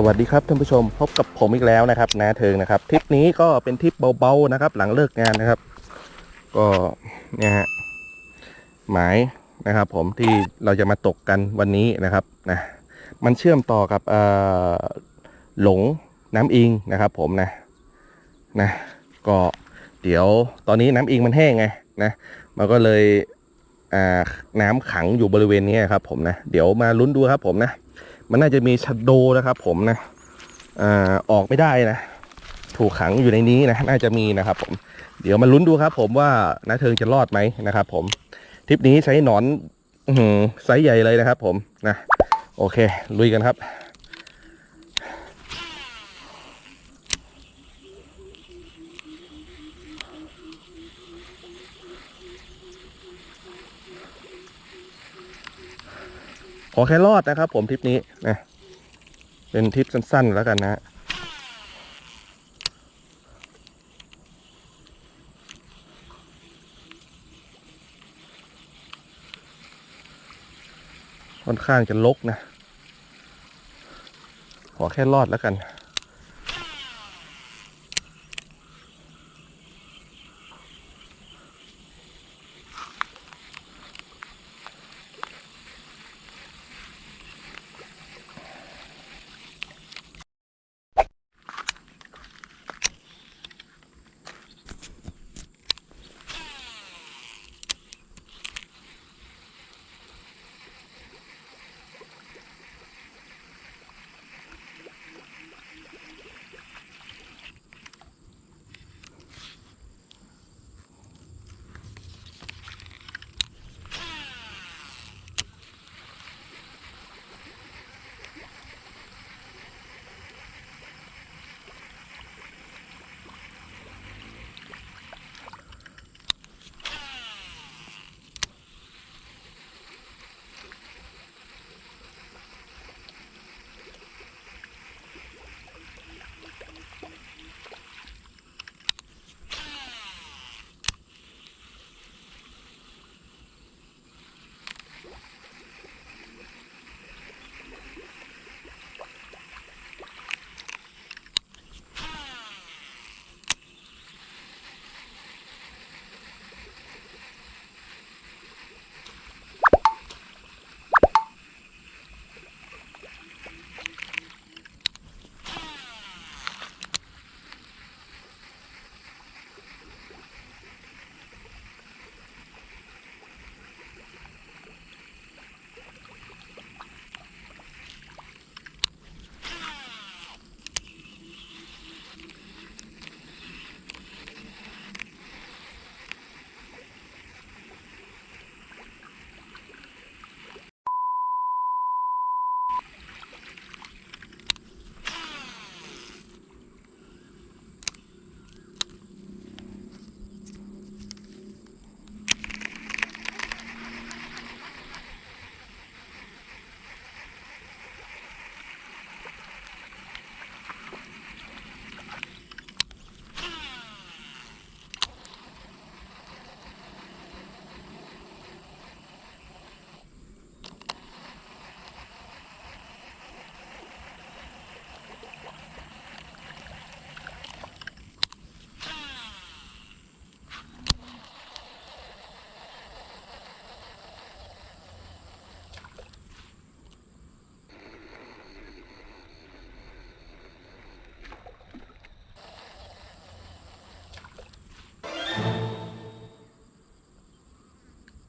สวัสดีครับท่านผู้ชมพบกับผมอีกแล้วนะครับนาเทิงนะครับทริปนี้ก็เป็นทริปเบาๆนะครับ หลังเลิกงานนะครับ ก็เนี่ยฮะหมายนะครับ ผมที่เราจะมาตกกันวันนี้นะครับนะมันเชื่อมต่อกับเออหลงน้ำอิงนะครับ ผมนะนะก็เดี๋ยวตอนนี้น้ำอิงมันแห้งไงนะมันก็เลยอ่าน้ำขังอยู่บริเวณนี้ครับ ผมนะเดี๋ยวมาลุ้นดูครับผมนะ มันน่าจะมีชัดโดนะครับ ผมนะอ่าออกไม่ได้นะ ถูกขังอยู่ในนี้นะ น่าจะมีนะครับ ผม เดี๋ยวมาลุ้นดูครับ ผมว่าน้าเทิงจะรอดไหมนะครับ ผมทริปนี้ใช้หนอนอไซส์ใหญ่เลยนะครับ ผมนะโอเค ลุยกันครับ อแค่รอดนะครับ ผมทริปนี้นะเป็นทริปสั้น ๆ แล้วกันนะฮะค่อนข้างจะลกนะ ขอแค่รอดแล้วกัน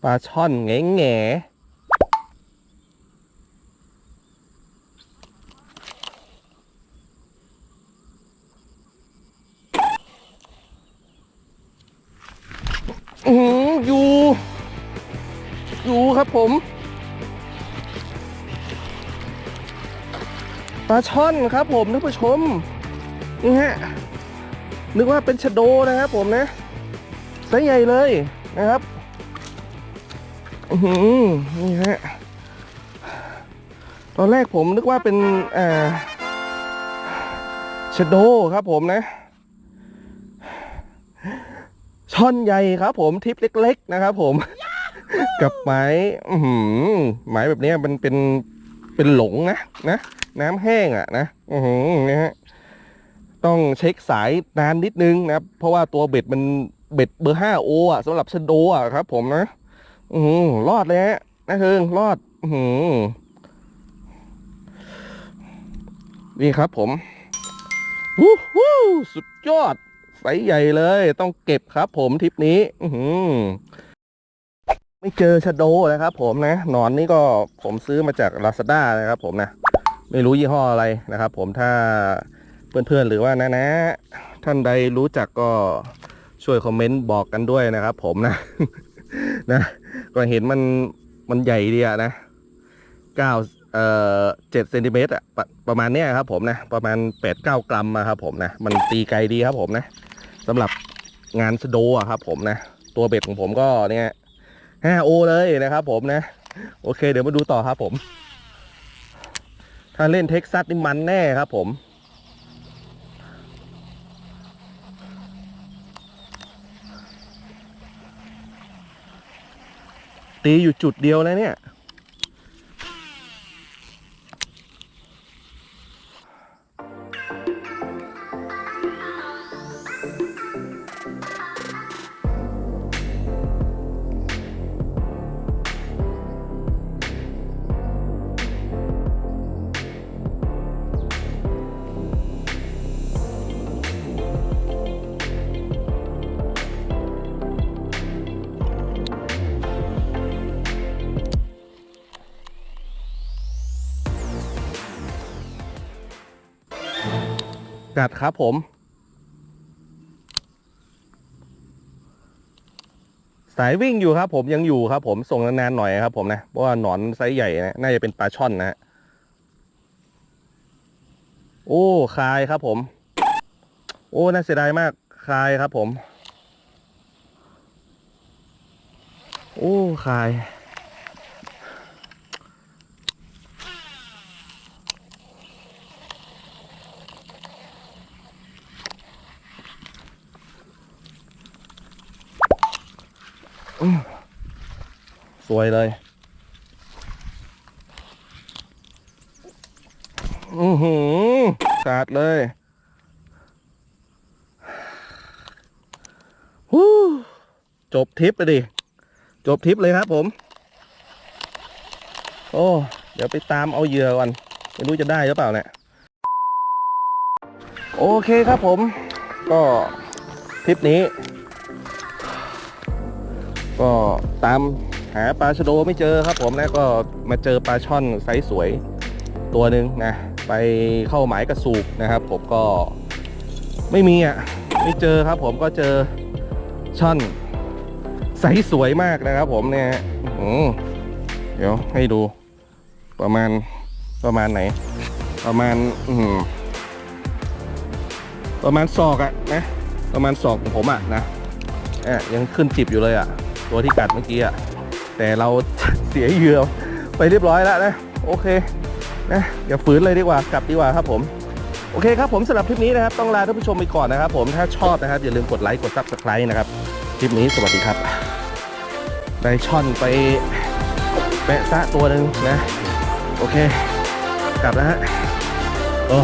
ปลาช่อนแง่แง่อือยู่ อยู่ครับผม ปลาช่อนครับผมท่านผู้ชมนี่ฮะนึกว่าเป็นชะโดนะครับผมนะไซส์ใหญ่เลยนะครับ หือนี่ฮะ ตอนแรกผมนึกว่าเป็นอ่าชะโดครับผมนะ ช่อนใหญ่ครับผมทิปเล็ก ๆ นะครับผม กับไม้หือไม้แบบนี้มันเป็นเป็นหลงนะนะน้ำแห้งอะนะอือหือนะฮะต้องเช็คสายนานนิดนึงนะครับ เพราะว่าตัวเบ็ดมันเบ็ดเบอร์ห้าโออะสำหรับชะโดอะครับผมนะ อือรอดเลยฮะนะเทิงรอด อือนี่ครับผมวู้ฮู้สุดยอดไซส์ใหญ่เลย ต้องเก็บครับผมทริปนี้ อือหือไม่เจอชะโดนะครับผมนะหนอนนี่ก็ผมซื้อมาจาก Lazada นะครับผมนะ ไม่รู้ยี่ห้ออะไรนะครับผมถ้าเพื่อนๆหรือว่านะนะ ท่านใดรู้จักก็ช่วยคอมเมนต์บอกกันด้วยนะครับผมนะ นะ ก็เห็นมันมันใหญ่ดีอะนะเก้าเอ่อเจ็ดเซนติเมตรอะประประมาณเนี้ยครับผมนะ ประมาณแปดเก้ากรัมอะครับผมนะ มันตีไกลดีครับผมนะสำหรับงานสโดอะครับผมนะ ตัวเบ็ดของผมก็เนี่ยห้าโอเลยนะครับผมนะ โอเค เดี๋ยวมาดูต่อครับผม ถ้าเล่นเท็กซัสนี่มันแน่ครับผม ตีอยู่จุดเดียวแล้วเนี่ย กัดครับผม สายวิ่งอยู่ครับ ผมยังอยู่ครับ ผมส่งนานๆหน่อยครับ ผมนะเพราะว่าหนอนไซส์ใหญ่นะน่าจะเป็นปลาช่อนนะฮะโอ้คายครับ ผม โอ้น่าเสียดายมากคายครับ ผม โอ้คาย สวยเลยอือหือขาดเลยฮู้จบทริปเลยดิ จบทริปเลยครับผม โอ้ เดี๋ยวไปตามเอาเหยื่อก่อน ไม่รู้จะได้หรือเปล่าเนี่ย โอเคครับผม ก็ทริปนี้ ก็ตามหาปลาชะโดไม่เจอครับ ผมนะก็มาเจอปลาช่อนไซส์สวยตัวหนึ่งนะ ไปเข้าหมายกระสูบนะครับ ผมก็ไม่มีอะไม่เจอครับ ผมก็เจอช่อนไซส์สวยมากนะครับ ผมเนี่ยอื้เดี๋ยวให้ดู ประมาณประมาณไหน ประมาณอืประมาณศอกอะนะประมาณศอกของผมอะนะแอะยังขึ้นจิบอยู่เลยอะ ตัวที่กัดเมื่อกี้อะแต่เราเสียเหยื่อไปเรียบร้อยแล้วนะ โอเคนะอย่าฝืนเลยดีกว่ากลับดีกว่าครับผมโอเคครับผมสำหรับคลิปนี้นะครับ ต้องลาท่านผู้ชมไปก่อนนะครับผมถ้าชอบนะครับ อย่าลืมกดไลค์กดซับสไครต์นะครับ คลิปนี้สวัสดีครับได้ช่อนไปแปะซะตัวหนึ่งนะ โอเค กลับแล้วฮะโอ้